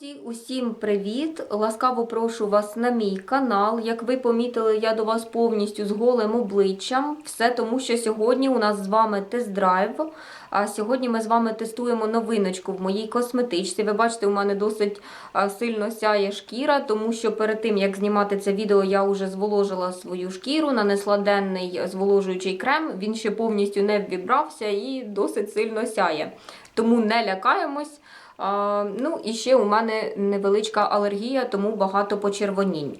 Друзі, усім привіт! Ласкаво прошу вас на мій канал. Як ви помітили, я до вас повністю з голим обличчям. Все тому, що сьогодні у нас з вами тест-драйв. А сьогодні ми з вами тестуємо новиночку в моїй косметичці. Ви бачите, у мене досить сильно сяє шкіра, тому що перед тим як знімати це відео, я вже зволожила свою шкіру, нанесла денний зволожуючий крем. Він ще повністю не ввібрався і досить сильно сяє. Тому не лякаємось. Ну і ще у мене невеличка алергія, тому багато почервонінь.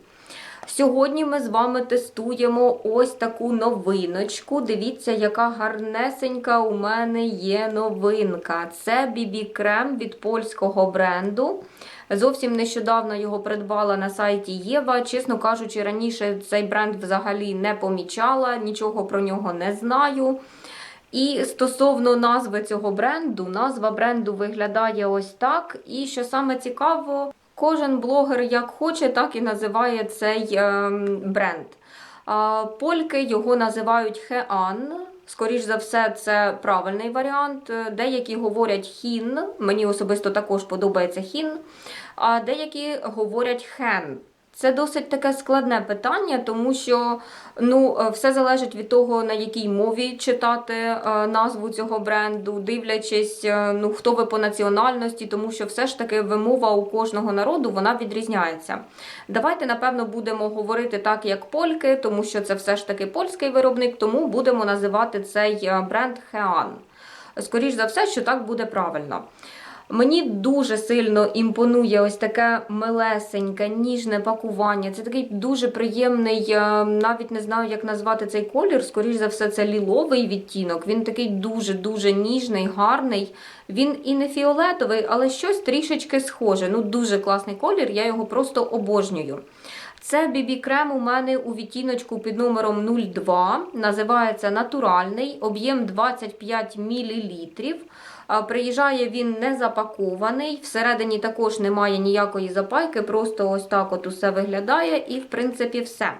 Сьогодні ми з вами тестуємо ось таку новиночку. Дивіться, яка гарнесенька у мене є новинка. Це BB крем від польського бренду. Зовсім нещодавно його придбала на сайті Єва. Чесно кажучи, раніше цей бренд взагалі не помічала, нічого про нього не знаю. І стосовно назви цього бренду, назва бренду виглядає ось так. І що саме цікаво, кожен блогер як хоче, так і називає цей е, бренд. А, Польки його називають Хеан. Скоріш за все, це правильний варіант. Деякі говорять хін, мені особисто також подобається хін, а деякі говорять хен. Це досить таке складне питання, тому що ну, е, все залежить від того, на якій мові читати е, назву цього бренду, дивлячись, е, ну, хто ви по національності, тому що все ж таки вимова у кожного народу вона відрізняється. Давайте, напевно, будемо говорити так, як польки, тому що це все ж таки польський виробник, тому будемо називати цей бренд Хеан. Скоріш за все, що так буде правильно. Мені дуже сильно імпонує ось таке милесеньке, ніжне пакування. Це такий дуже приємний, е, навіть не знаю, як назвати цей колір. Скоріш за все, це ліловий відтінок. Він такий дуже-дуже ніжний, гарний. Він і не фіолетовий, але щось трішечки схоже. Ну, дуже класний колір, я його просто обожнюю. Це BB крем у мене у відтіночку під номером 02. Називається натуральний, об'єм 25 мл. Приїжджає він не запакований. Всередині також немає ніякої запайки, просто ось так от усе виглядає, і, в принципі, все.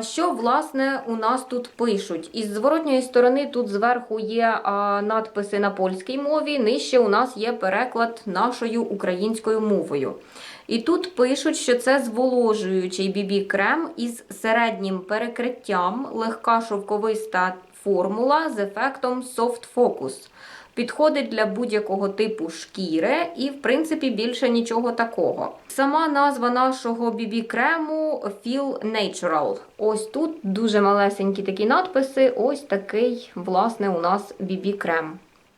Що, власне, у нас тут пишуть? Із зворотньої сторони тут зверху є надписи на польській мові, нижче у нас є переклад нашою українською мовою. І тут пишуть, що це зволожуючий BB-крем із середнім перекриттям, легка шовковиста формула з ефектом Soft Focus. Підходить для будь-якого типу шкіри і, в принципі, більше нічого такого. Сама назва нашого BB-крему Feel Natural. Ось тут дуже малесенькі такі надписи. Ось такий, власне, у нас BB-крем.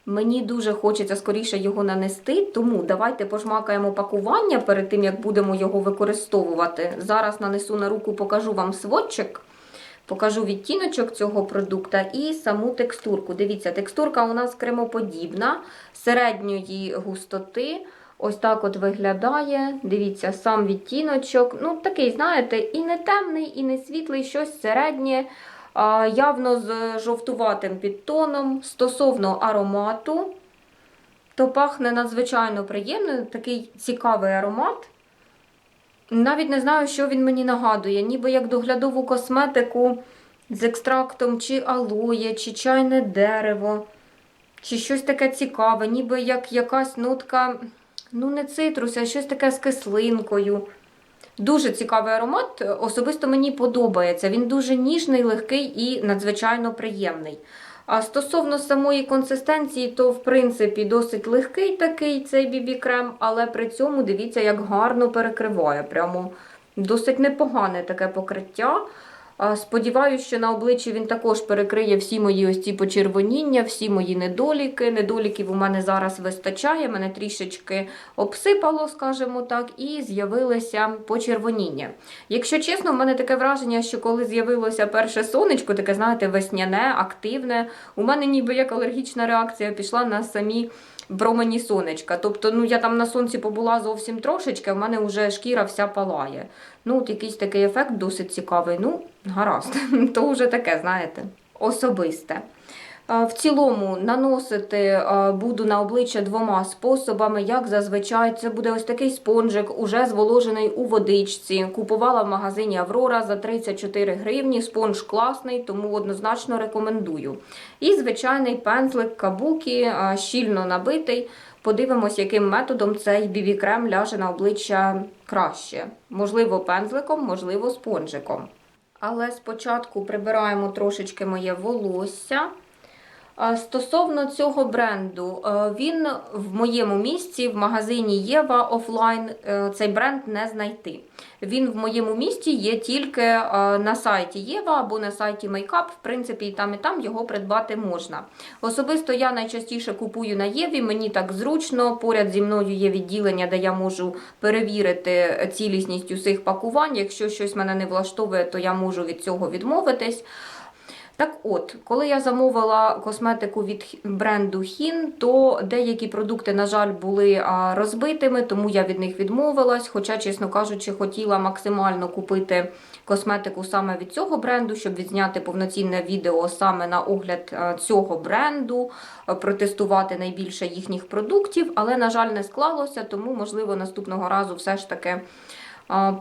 Мені дуже хочеться скоріше його нанести, тому давайте пожмакаємо пакування перед тим, як будемо його використовувати. Зараз нанесу на руку, покажу вам сводчик. Покажу відтіночок цього продукту і саму текстурку. Дивіться, текстурка у нас кремоподібна, середньої густоти. Ось так от виглядає. Дивіться, сам відтіночок. Ну, такий, знаєте, і не темний, і не світлий, щось середнє, явно з жовтуватим підтоном. Стосовно аромату, то пахне надзвичайно приємно, такий цікавий аромат. Навіть не знаю, що він мені нагадує, ніби як доглядову косметику з екстрактом чи алоє, чи чайне дерево, чи щось таке цікаве, ніби як якась нотка, ну, не цитрус, а щось таке з кислинкою. Дуже цікавий аромат, особисто мені подобається. Він дуже ніжний, легкий і надзвичайно приємний. А стосовно самої консистенції, то в принципі досить легкий такий цей бібі-крем, але при цьому дивіться, як гарно перекриває. Прямо досить непогане таке покриття. Сподіваюся, що на обличчі він також перекриє всі мої ось ці почервоніння, всі мої недоліки. Недоліків у мене зараз вистачає, мене трішечки обсипало, скажімо так, і з'явилося почервоніння. Якщо чесно, в мене таке враження, що коли з'явилося перше сонечко, таке, знаєте, весняне, активне, у мене ніби як алергічна реакція пішла на самі промені сонечка. Тобто, ну я там на сонці побула зовсім трошечки, а в мене вже шкіра вся палає. Ну, от якийсь такий ефект досить цікавий. Ну, гаразд, то вже таке, знаєте, особисте. В цілому наносити буду на обличчя двома способами. Як зазвичай, це буде ось такий спонжик, уже зволожений у водичці. Купувала в магазині Аврора за 34 гривні. Спонж класний, тому однозначно рекомендую. І звичайний пензлик кабукі, щільно набитий. Подивимось, яким методом цей бібі-крем ляже на обличчя краще. Можливо, пензликом, можливо, спонжиком. Але спочатку прибираємо трошечки моє волосся. Стосовно цього бренду, е, він в моєму місці в магазині Єва офлайн е, цей бренд не знайти. Він в моєму місті є тільки е, на сайті Єва або на сайті Makeup. В принципі, і там, і там його придбати можна. Особисто я найчастіше купую на Єві, мені так зручно. Поряд зі мною є відділення, де я можу перевірити цілісність усіх пакувань. Якщо щось мене не влаштовує, то я можу від цього відмовитись. Так от, коли я замовила косметику від бренду Hin, то деякі продукти, на жаль, були розбитими, тому я від них відмовилась. Хоча, чесно кажучи, хотіла максимально купити косметику саме від цього бренду, щоб відзняти повноцінне відео саме на огляд цього бренду, протестувати найбільше їхніх продуктів, але, на жаль, не склалося, тому, можливо, наступного разу все ж таки.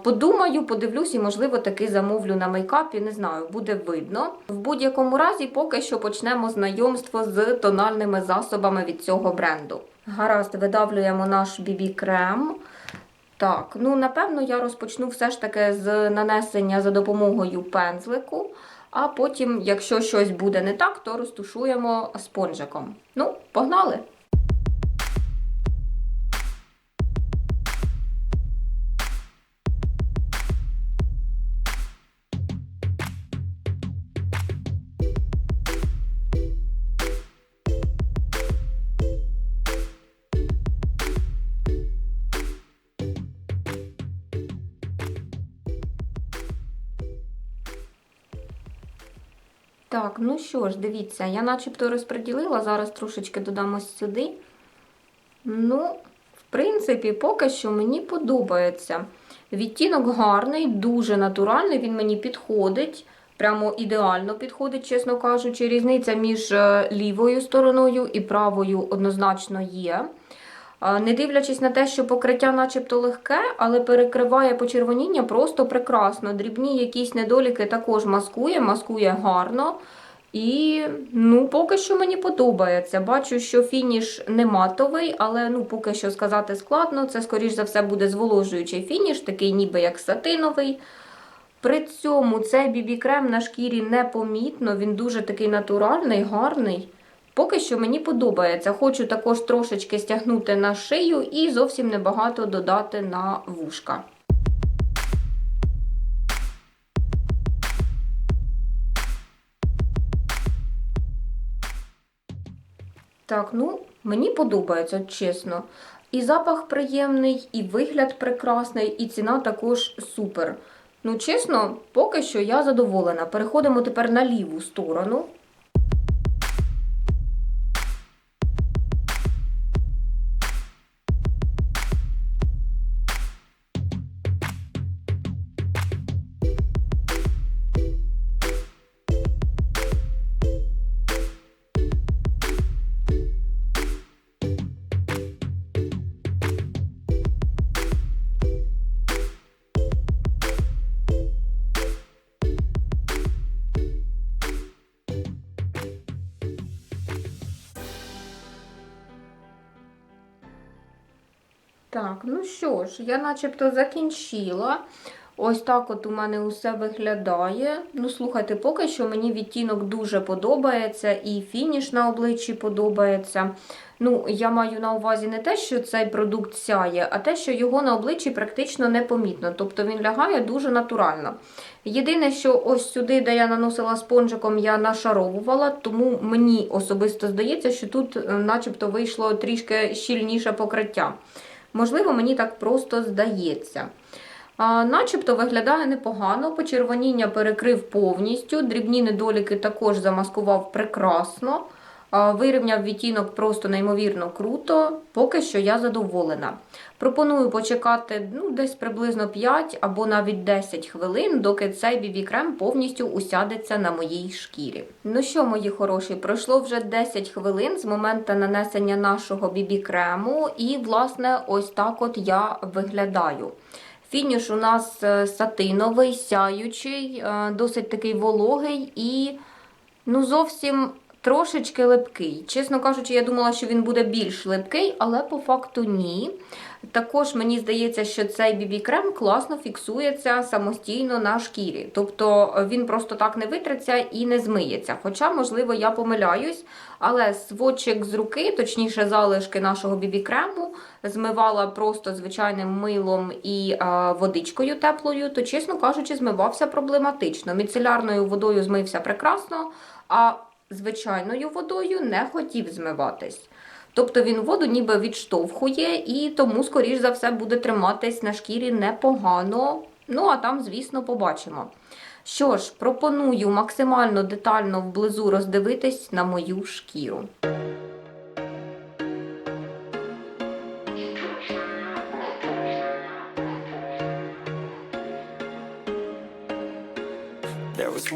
Подумаю, подивлюсь і, можливо, таки замовлю на мейкапі. Не знаю, буде видно. В будь-якому разі, поки що почнемо знайомство з тональними засобами від цього бренду. Гаразд, видавлюємо наш BB-крем. Так, ну напевно, я розпочну все ж таки з нанесення за допомогою пензлику. А потім, якщо щось буде не так, то розтушуємо спонжиком. Ну, погнали! Так, ну що ж, дивіться, я начебто розподілила, зараз трошечки додам ось сюди. Ну, в принципі, поки що мені подобається. Відтінок гарний, дуже натуральний, він мені підходить. Прямо ідеально підходить, чесно кажучи. Різниця між е, лівою стороною і правою однозначно є. Не дивлячись на те, що покриття начебто легке, але перекриває почервоніння просто прекрасно. Дрібні якісь недоліки також маскує, маскує гарно. І ну, поки що мені подобається. Бачу, що фініш не матовий, але ну, поки що сказати складно. Це, скоріш за все, буде зволожуючий фініш, такий ніби як сатиновий. При цьому цей бібі-крем на шкірі непомітно, він дуже такий натуральний, гарний. Поки що мені подобається. Хочу також трошечки стягнути на шию і зовсім небагато додати на вушка. Так, ну, мені подобається, чесно. І запах приємний, і вигляд прекрасний, і ціна також супер. Ну, чесно, поки що я задоволена. Переходимо тепер на ліву сторону. Так, ну що ж, я начебто закінчила. Ось так от у мене усе виглядає. Ну, слухайте, поки що мені відтінок дуже подобається, і фініш на обличчі подобається. Ну, я маю на увазі не те, що цей продукт сяє, а те, що його на обличчі практично непомітно. Тобто він лягає дуже натурально. Єдине, що ось сюди, де я наносила спонжиком, я нашаровувала, тому мені особисто здається, що тут е, начебто вийшло трішки щільніше покриття. Можливо, мені так просто здається. А, начебто виглядає непогано, почервоніння перекрив повністю, дрібні недоліки також замаскував прекрасно. Вирівняв відтінок просто неймовірно круто, поки що я задоволена. Пропоную почекати ну, десь приблизно 5 або навіть 10 хвилин, доки цей бібі-крем повністю усядеться на моїй шкірі. Ну що, мої хороші, пройшло вже 10 хвилин з моменту нанесення нашого бібі-крему, і, власне, ось так от я виглядаю. Фініш у нас е, сатиновий, сяючий, е, досить такий вологий і ну, зовсім трошечки липкий. Чесно кажучи, я думала, що він буде більш липкий, але по факту ні. Також мені здається, що цей BB-крем класно фіксується самостійно на шкірі. Тобто він просто так не витреться і не змиється. Хоча, можливо, я помиляюсь, але сводчик з руки, точніше, залишки нашого BB-крему, змивала просто звичайним милом і е, водичкою теплою, то, чесно кажучи, змивався проблематично. Міцелярною водою змився прекрасно, а звичайною водою не хотів змиватись. Тобто він воду ніби відштовхує і тому, скоріш за все, буде триматись на шкірі непогано. Ну, а там, звісно, побачимо. Що ж, пропоную максимально детально вблизу роздивитись на мою шкіру.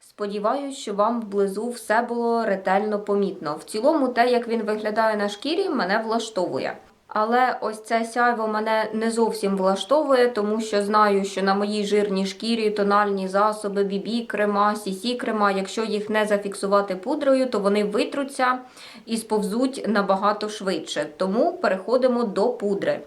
Сподіваюсь, що вам вблизу все було ретельно помітно. В цілому, те, як він виглядає на шкірі, мене влаштовує. Але ось це сяйво мене не зовсім влаштовує, тому що знаю, що на моїй жирній шкірі тональні засоби, бібі крема, сісі крема, якщо їх не зафіксувати пудрою, то вони витруться і сповзуть набагато швидше. Тому переходимо до пудри.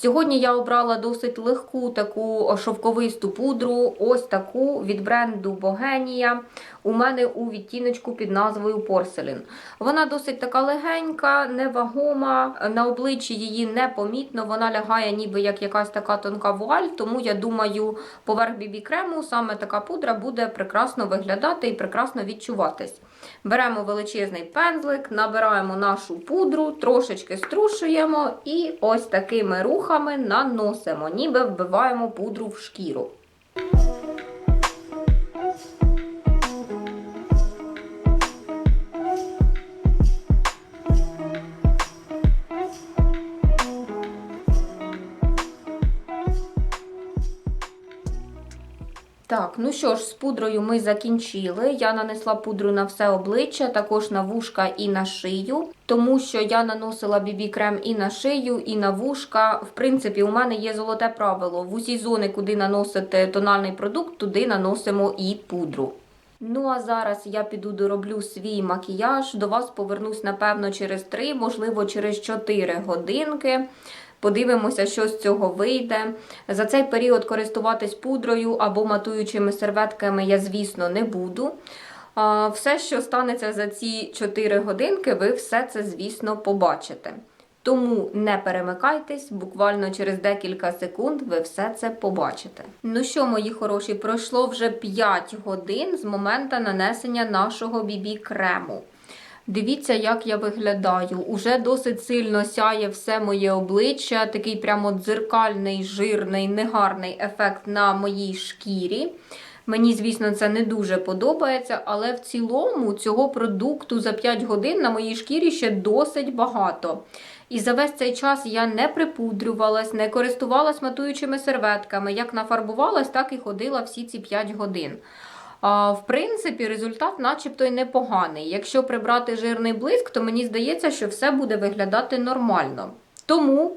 Сьогодні я обрала досить легку таку шовковисту пудру, ось таку від бренду Богенія. У мене у відтіночку під назвою Порселін. Вона досить така легенька, невагома, на обличчі її не помітно, вона лягає ніби як якась така тонка вуаль, тому я думаю, поверх бібі крему саме така пудра буде прекрасно виглядати і прекрасно відчуватись. Беремо величезний пензлик, набираємо нашу пудру, трошечки струшуємо і ось такими рухами наносимо, ніби вбиваємо пудру в шкіру. Ну що ж, з пудрою ми закінчили. Я нанесла пудру на все обличчя, також на вушка і на шию, тому що я наносила бібі крем і на шию, і на вушка. В принципі, у мене є золоте правило: в усі зони, куди наносите тональний продукт, туди наносимо і пудру. Ну а зараз я піду дороблю свій макіяж. До вас повернусь, напевно, через 3, можливо, через 4 годинки. Подивимося, що з цього вийде. За цей період користуватись пудрою або матуючими серветками я, звісно, не буду. Все, що станеться за ці 4 годинки, ви все це, звісно, побачите. Тому не перемикайтесь, буквально через декілька секунд ви все це побачите. Ну що, мої хороші, пройшло вже 5 годин з моменту нанесення нашого бібі крему. Дивіться, як я виглядаю. Уже досить сильно сяє все моє обличчя, такий прямо дзеркальний, жирний, негарний ефект на моїй шкірі. Мені, звісно, це не дуже подобається, але в цілому цього продукту за 5 годин на моїй шкірі ще досить багато. І за весь цей час я не припудрювалась, не користувалась матуючими серветками. Як нафарбувалась, так і ходила всі ці 5 годин. В принципі, результат начебто й непоганий. Якщо прибрати жирний блиск, то мені здається, що все буде виглядати нормально. Тому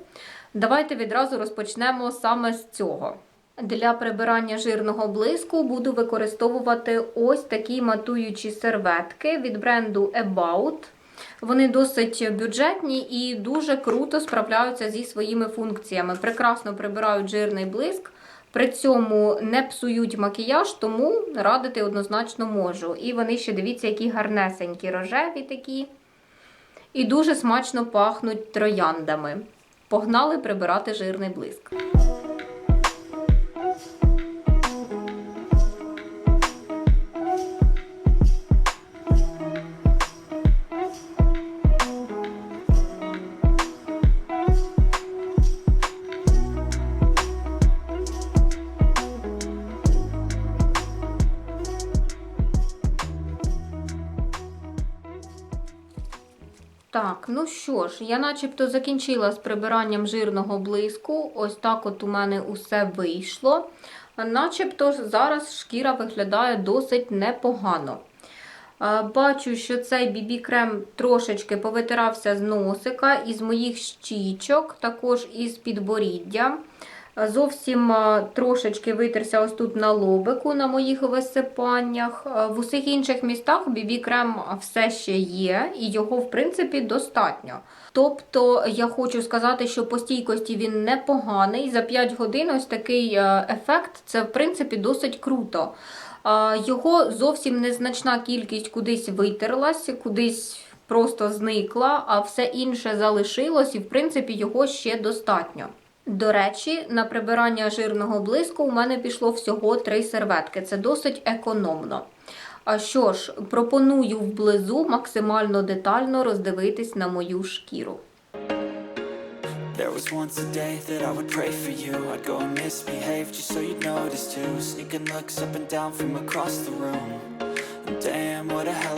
давайте відразу розпочнемо саме з цього. Для прибирання жирного блиску буду використовувати ось такі матуючі серветки від бренду About. Вони досить бюджетні і дуже круто справляються зі своїми функціями. Прекрасно прибирають жирний блиск, при цьому не псують макіяж, тому радити однозначно можу. І вони ще дивіться, які гарнесенькі рожеві такі. і дуже смачно пахнуть трояндами. Погнали прибирати жирний блиск. Ну що ж, я начебто закінчила з прибиранням жирного блиску. Ось так от у мене усе вийшло. Начебто зараз шкіра виглядає досить непогано. Бачу, що цей бібі-крем трошечки повитирався з носика, із моїх щічок, також із підборіддя. Зовсім трошечки витерся ось тут на лобику на моїх висипаннях. В усіх інших містах бібі-крем все ще є, і його, в принципі, достатньо. Тобто, я хочу сказати, що по стійкості він непоганий. За 5 годин ось такий е, ефект це, в принципі, досить круто. Його зовсім незначна кількість кудись витерлась, кудись просто зникла, а все інше залишилось, і в принципі його ще достатньо. До речі, на прибирання жирного блиску у мене пішло всього три серветки. Це досить економно. А що ж, пропоную вблизу максимально детально роздивитись на мою шкіру. There was once a day that I would pray for you I'd go and misbehave just so you'd notice too Sneaking looks up and down from across the room damn, what a hell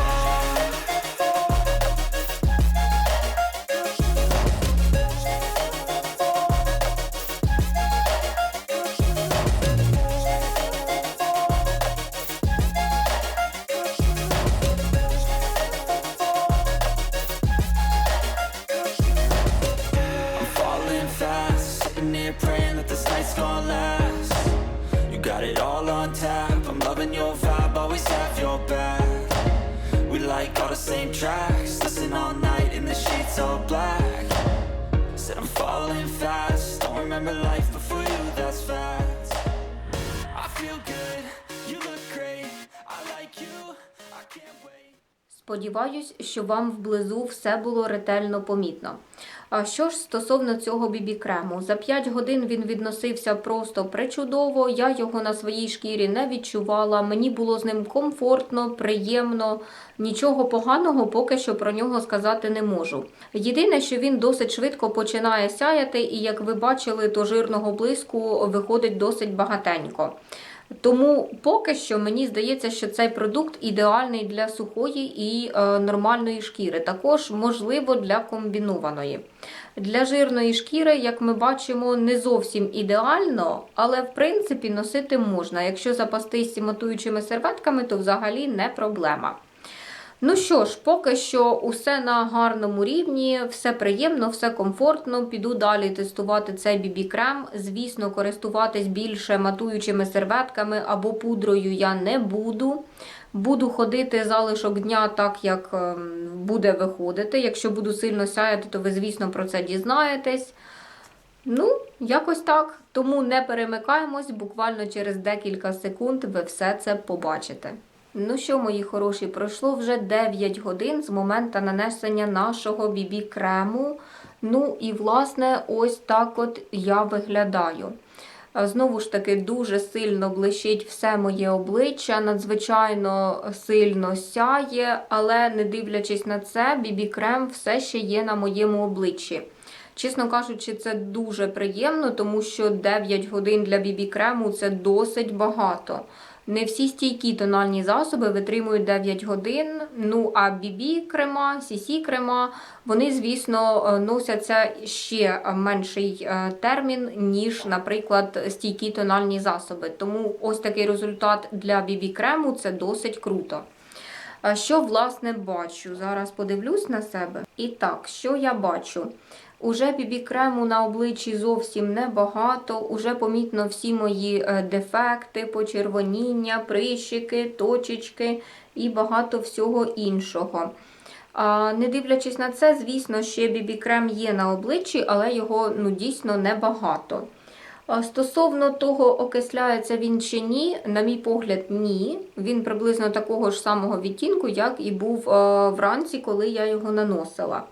night's gonna last. You got it all on tap. I'm loving your vibe, always have your back. We like all the same tracks, listen all night in the sheets all black. Said I'm falling fast, don't remember life before you, that's fact. I feel good, you look great, I like you, I can't wait. Сподіваюсь, що вам вблизу все було ретельно помітно. А що ж стосовно цього бібі-крему, за 5 годин він відносився просто причудово. Я його на своїй шкірі не відчувала. Мені було з ним комфортно, приємно. Нічого поганого поки що про нього сказати не можу. Єдине, що він досить швидко починає сяяти, і як ви бачили, то жирного блиску виходить досить багатенько. Тому поки що мені здається, що цей продукт ідеальний для сухої і е, нормальної шкіри. Також можливо для комбінованої. Для жирної шкіри, як ми бачимо, не зовсім ідеально, але в принципі носити можна. Якщо запастись матуючими серветками, то взагалі не проблема. Ну що ж, поки що усе на гарному рівні, все приємно, все комфортно. Піду далі тестувати цей бібі-крем. Звісно, користуватись більше матуючими серветками або пудрою я не буду. Буду ходити залишок дня так, як ем, буде виходити. Якщо буду сильно сяяти, то ви, звісно, про це дізнаєтесь. Ну, якось так. Тому не перемикаємось, буквально через декілька секунд ви все це побачите. Ну що, мої хороші, пройшло вже 9 годин з моменту нанесення нашого бібі-крему. Ну і, власне, ось так от я виглядаю. Знову ж таки, дуже сильно блищить все моє обличчя, надзвичайно сильно сяє, але не дивлячись на це, бібі-крем все ще є на моєму обличчі. Чесно кажучи, це дуже приємно, тому що 9 годин для бібі-крему це досить багато. Не всі стійкі тональні засоби витримують 9 годин. Ну а бібі крема, CC крема, вони, звісно, е, носяться ще менший е, термін, ніж, наприклад, стійкі тональні засоби. Тому ось такий результат для бібі крему це досить круто. Що, власне, бачу? Зараз подивлюсь на себе. І так, що я бачу? Уже бібі-крему на обличчі зовсім небагато, уже помітно всі мої е, дефекти, почервоніння, прищики, точечки і багато всього іншого. Не дивлячись на це, звісно, ще бібі-крем є на обличчі, але його ну, дійсно небагато. Стосовно того, окисляється він чи ні, на мій погляд, ні. Він приблизно такого ж самого відтінку, як і був е, вранці, коли я його наносила.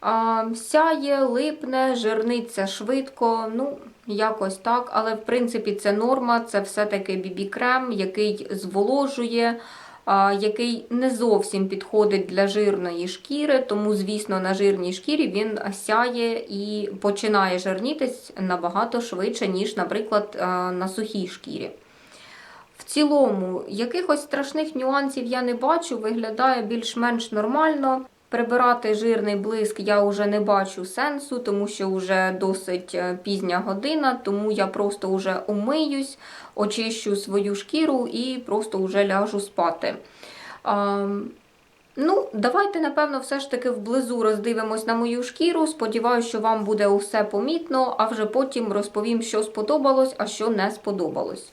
А, Сяє, липне, жирниться швидко, ну, якось так. Але в принципі це норма, це все-таки бібі-крем, який зволожує, а, який не зовсім підходить для жирної шкіри, тому, звісно, на жирній шкірі він сяє і починає жирнітись набагато швидше, ніж, наприклад, на сухій шкірі. В цілому, якихось страшних нюансів я не бачу, виглядає більш-менш нормально. Прибирати жирний блиск я вже не бачу сенсу, тому що вже досить е, пізня година, тому я просто вже умиюсь, очищу свою шкіру і просто вже ляжу спати. А, Ну, давайте, напевно, все ж таки вблизу роздивимось на мою шкіру. Сподіваюся, що вам буде усе помітно, а вже потім розповім, що сподобалось, а що не сподобалось.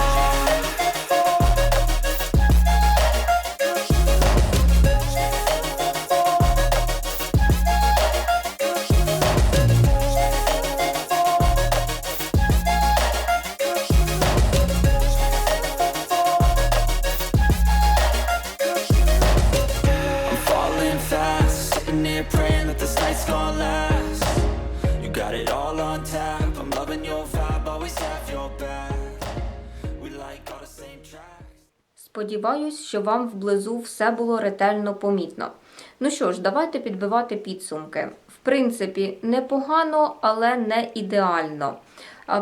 here praying that this night's gonna last. You got it all on tap. I'm loving your vibe, always have your back. We like all the same tracks. Сподіваюсь, що вам вблизу все було ретельно помітно. Ну що ж, давайте підбивати підсумки. В принципі, непогано, але не ідеально.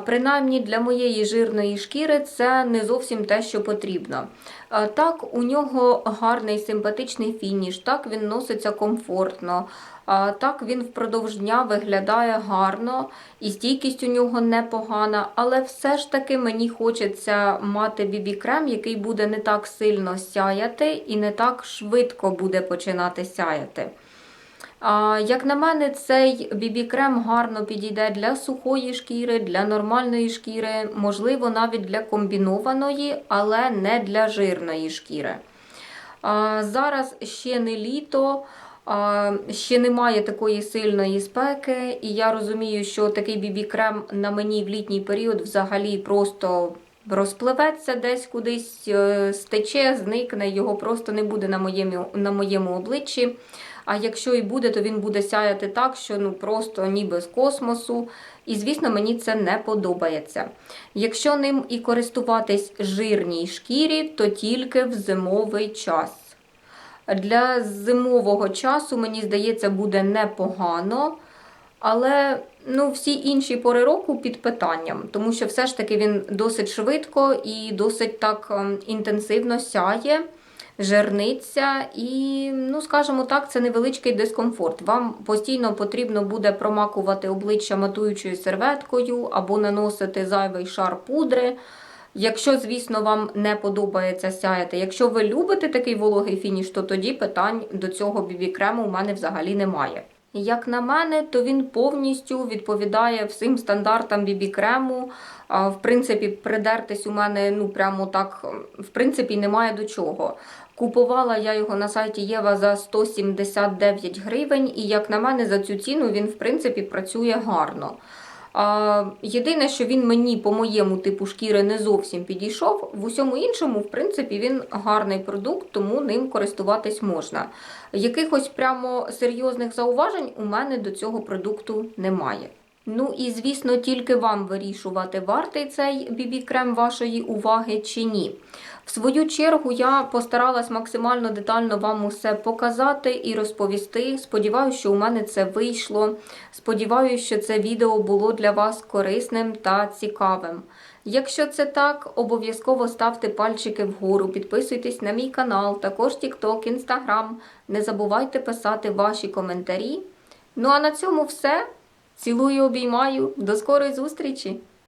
Принаймні для моєї жирної шкіри це не зовсім те, що потрібно. Так, у нього гарний симпатичний фініш, так він носиться комфортно, так він впродовж дня виглядає гарно, і стійкість у нього непогана, але все ж таки мені хочеться мати бібі-крем, який буде не так сильно сяяти і не так швидко буде починати сяяти. Як на мене, цей бібі-крем гарно підійде для сухої шкіри, для нормальної шкіри, можливо, навіть для комбінованої, але не для жирної шкіри. Зараз ще не літо, ще немає такої сильної спеки, і я розумію, що такий бібі-крем на мені в літній період взагалі просто розпливеться десь кудись, е, стече, зникне, його просто не буде на моєму, на моєму обличчі. А якщо і буде, то він буде сяяти так, що ну просто ніби з космосу. І, звісно, мені це не подобається. Якщо ним і користуватись жирній шкірі, то тільки в зимовий час. Для зимового часу, мені здається, буде непогано. Але ну, всі інші пори року під питанням, тому що все ж таки він досить швидко і досить так ем, інтенсивно сяє, жерниться, і, ну, скажімо так, це невеличкий дискомфорт. Вам постійно потрібно буде промакувати обличчя матуючою серветкою або наносити зайвий шар пудри. Якщо, звісно, вам не подобається сяяти. Якщо ви любите такий вологий фініш, то тоді питань до цього бібі-крему у мене взагалі немає. Як на мене, то він повністю відповідає всім стандартам бібі-крему. В принципі, придертись у мене ну прямо так, в принципі, немає до чого. Купувала я його на сайті Єва за 179 гривень, і як на мене, за цю ціну він в принципі працює гарно. А, єдине, що він мені по моєму типу шкіри не зовсім підійшов. В усьому іншому, в принципі, він гарний продукт, тому ним користуватись можна. Якихось прямо серйозних зауважень у мене до цього продукту немає. Ну і звісно, тільки вам вирішувати, вартий цей бібі-крем вашої уваги чи ні. В свою чергу я постаралась максимально детально вам усе показати і розповісти. Сподіваюся, що у мене це вийшло. Сподіваюся, що це відео було для вас корисним та цікавим. Якщо це так, обов'язково ставте пальчики вгору, підписуйтесь на мій канал, також TikTok, Instagram. Не забувайте писати ваші коментарі. Ну а на цьому все. Цілую, обіймаю. До скорої зустрічі!